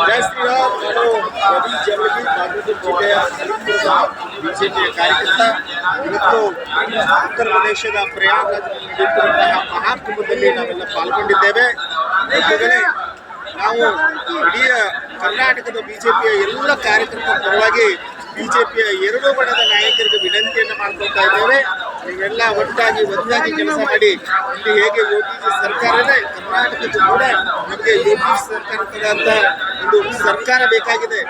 ಜಯ ಶ್ರೀರಾಮ್ ನಾನು ರವಿ ಜವಳಗಿ ಬಾಗಲಕೋಟೆ ಜಿಲ್ಲೆಯ ಬಿಜೆಪಿಯ ಕಾರ್ಯಕರ್ತ ಇವತ್ತು ಉತ್ತರ ಪ್ರದೇಶದ ಪ್ರಯಾಗ್ರಾಜ್ನಲ್ಲಿ ನಡೆಯುತ್ತಿರುವಂತಹ ಮಹಾಕುಂಭದಲ್ಲಿ ನಾವೆಲ್ಲ ಪಾಲ್ಗೊಂಡಿದ್ದೇವೆ ನಾವು ಇಡೀ ಕರ್ನಾಟಕದ ಬಿಜೆಪಿಯ ಎಲ್ಲ ಕಾರ್ಯಕರ್ತರ ಪರವಾಗಿ ಬಿಜೆಪಿಯ ಎರಡೂ ಬಣದ ನಾಯಕರಿಗೆ ವಿನಂತಿಯನ್ನು ಮಾಡ್ಕೊಳ್ತಾ ಇದ್ದೇವೆ ನೀವೆಲ್ಲ ಒಟ್ಟಾಗಿ ಒಂದಾಗಿ ಕೆಲಸ ಮಾಡಿ ಇಲ್ಲಿ ಹೇಗೆ ಯೋಗಿ ಸರ್ಕಾರನೇ ಕರ್ನಾಟಕದ ಕೂಡ ನಮಗೆ ಸರ್ಕಾರ ಸರ್ಕಾರದ ಒಂದು ಸರ್ಕಾರ ಬೇಕಾಗಿದೆ.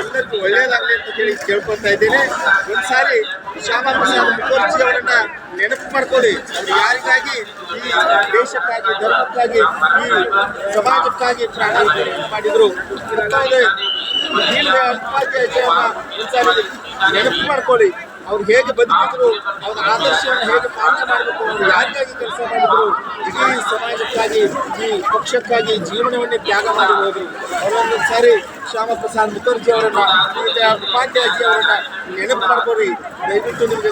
ಎಲ್ಲರಿಗೂ ಒಳ್ಳೆಯದಾಗಲಿ ಅಂತ ಹೇಳಿ ಕೇಳ್ಕೊಳ್ತಾ ಇದ್ದೀನಿ. ಒಂದ್ಸಾರಿ ಶ್ಯಾಮ ಪ್ರಸಾದ್ ಮುಖರ್ಜಿ ಅವರನ್ನ ನೆನಪು ಮಾಡ್ಕೊಳ್ಳಿ. ಅವ್ರು ಯಾರಿಗಾಗಿ ಈ ದೇಶಕ್ಕಾಗಿ, ಧರ್ಮಕ್ಕಾಗಿ, ಈ ಸಮಾಜಕ್ಕಾಗಿ ಪ್ರಾಣ ಮಾಡಿದ್ರು. ನೆನಪು ಮಾಡ್ಕೊಳ್ಳಿ. ಅವ್ರು ಹೇಗೆ ಬದುಕಿದ್ರು, ಅವ್ರ ಆದರ್ಶವನ್ನು ಹೇಗೆ ಪಾಲನೆ ಮಾಡಬೇಕು ಯಾರಿಗಾಗಿ ಕೆಲಸ ಮಾಡಿದ್ರು ಇಡೀ ಸಮಾಜಕ್ಕಾಗಿ, ಈ ಪಕ್ಷಕ್ಕಾಗಿ ಜೀವನವನ್ನೇ ತ್ಯಾಗ ಮಾಡಿ ಹೋದ್ರು ಅವರೊಂದು ಸಾರಿ ಶ್ಯಾಮ ಪ್ರಸಾದ್ ಮುಖರ್ಜಿ ಅವರನ್ನ ಉಪಾಧ್ಯಾಯಜಿ ಅವರನ್ನ ನೆನಪು ಮಾಡ್ಕೊಳ್ಳಿ. ದಯವಿಟ್ಟು ನಿಮಗೆ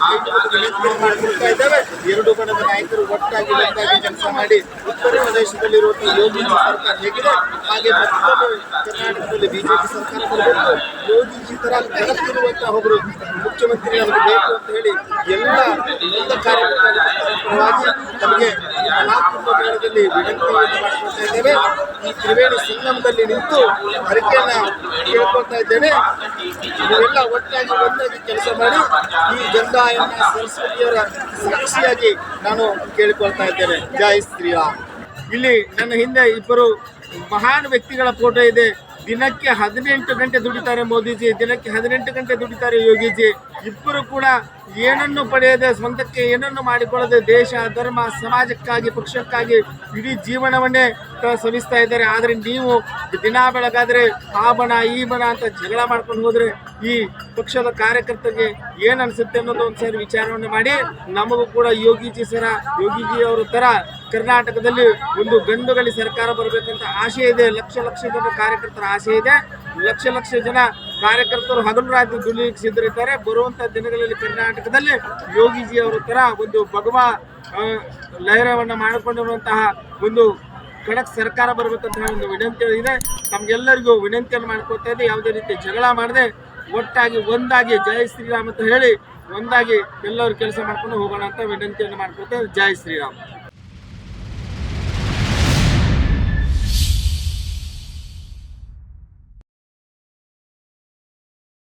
ಇದ್ದೇವೆ. ಎರಡು ಬಣದ ನಾಯಕರು ಒಟ್ಟಾಗಿ ಒಟ್ಟಾಗಿ ಕೆಲಸ ಮಾಡಿ ಉತ್ತರ ಪ್ರದೇಶದಲ್ಲಿರುವಂತಹ ಯೋಗಿ ಸರ್ಕಾರ ಹೇಗಿದೆ? ಹಾಗೆ ಮತ್ತೊಂದು ಕರ್ನಾಟಕದಲ್ಲಿ ಬಿಜೆಪಿ ಸರ್ಕಾರ ಬರಬೇಕು. ಯೋಗಿಜಿ ತರ ಕನಸಿರುವಂತಹ ಒಬ್ಬರು ಮುಖ್ಯಮಂತ್ರಿ ಅವರು ಬೇಕು ಅಂತ ಹೇಳಿ ಎಲ್ಲ ಎಲ್ಲ ಕಾರ್ಯಕರ್ತರ ಪರವಾಗಿ ನಮಗೆ ಮಹಾಕುಂಭಮೇಳದಲ್ಲಿ ವಿನಂತಿ ಇದ್ದೇವೆ, ಈ ತ್ರಿವೇಣಿ ಸಂಗಮದಲ್ಲಿ ನಿಂತು ಹರಿಕೆಯನ್ನ ಕೇಳ್ಕೊಳ್ತಾ ಇದ್ದೇವೆ. ಇವೆಲ್ಲ ಒಟ್ಟಾಗಿ ಒಂದಾಗಿ ಕೆಲಸ ಮಾಡಿ ಈ ಗಂಗಾ ಎನ್ನ ಸರಸ್ವತಿಯವರ ಸಾಕ್ಷಿಯಾಗಿ ನಾನು ಕೇಳಿಕೊಳ್ತಾ ಇದ್ದೇನೆ. ಜೈ ಶ್ರೀರಾಮ್. ಇಲ್ಲಿ ನನ್ನ ಹಿಂದೆ ಇಬ್ಬರು ಮಹಾನ್ ವ್ಯಕ್ತಿಗಳ ಫೋಟೋ ಇದೆ. ದಿನಕ್ಕೆ ಹದಿನೆಂಟು ಗಂಟೆ ದುಡಿತಾರೆ ಮೋದಿಜಿ, ದಿನಕ್ಕೆ ಹದಿನೆಂಟು ಗಂಟೆ ದುಡಿತಾರೆ ಯೋಗಿಜಿ. ಇಬ್ಬರು ಕೂಡ ಏನನ್ನು ಪಡೆಯದೆ ಸ್ವಂತಕ್ಕೆ ಏನನ್ನು ಮಾಡಿಕೊಳ್ಳದೆ ದೇಶ, ಧರ್ಮ, ಸಮಾಜಕ್ಕಾಗಿ, ಪಕ್ಷಕ್ಕಾಗಿ ಇಡೀ ಜೀವನವನ್ನೇ ಸವಿಸ್ತಾ ಇದ್ದಾರೆ. ಆದರೆ ನೀವು ದಿನ ಬೆಳಗಾದರೆ ಆ ಬಣ, ಈ ಬಣ ಅಂತ ಜಗಳ ಮಾಡ್ಕೊಂಡು ಹೋದರೆ ಈ ಪಕ್ಷದ ಕಾರ್ಯಕರ್ತರಿಗೆ ಏನು ಅನ್ಸುತ್ತೆ ಅನ್ನೋದು ಒಂದ್ಸರಿ ವಿಚಾರವನ್ನು ಮಾಡಿ. ನಮಗೂ ಕೂಡ ಯೋಗಿಜಿ ಸರ, ಯೋಗಿಜಿ ಅವರ ಥರ ಕರ್ನಾಟಕದಲ್ಲಿ ಒಂದು ಗಂಡುಗಳಿ ಸರ್ಕಾರ ಬರಬೇಕಂತ ಆಸೆ ಇದೆ. ಲಕ್ಷ ಲಕ್ಷ ಜನ ಕಾರ್ಯಕರ್ತರ ಆಸೆ ಇದೆ. ಲಕ್ಷ ಲಕ್ಷ ಜನ ಕಾರ್ಯಕರ್ತರು ಹಗಲು ರಾತ್ರಿ ದುಡಿಲಿಕ್ಕೆ ಸಿದ್ಧರಿದ್ದಾರೆ. ಬರುವಂತ ದಿನಗಳಲ್ಲಿ ಕರ್ನಾಟಕದಲ್ಲಿ ಯೋಗಿಜಿ ಅವರ ತರ ಒಂದು ಭಗವ ಲಹರವನ್ನು ಲಹರವನ್ನ ಮಾಡಿಕೊಂಡಿರುವಂತಹ ಒಂದು ಖಡಕ್ ಸರ್ಕಾರ ಬರಬೇಕಂತ ಒಂದು ವಿನಂತಿ ಇದೆ. ತಮ್ಗೆಲ್ಲರಿಗೂ ವಿನಂತಿಯನ್ನು ಮಾಡ್ಕೊತಾ ಇದೆ ಯಾವುದೇ ರೀತಿ ಜಗಳ ಮಾಡದೆ ಒಟ್ಟಾಗಿ ಒಂದಾಗಿ ಜಯ ಶ್ರೀರಾಮ್ ಅಂತ ಹೇಳಿ ಒಂದಾಗಿ ಎಲ್ಲರೂ ಕೆಲಸ ಮಾಡ್ಕೊಂಡು ಹೋಗೋಣ ಅಂತ ವಿನಂತಿಯನ್ನು ಮಾಡ್ಕೊತಾ ಜೈ ಶ್ರೀರಾಮ್.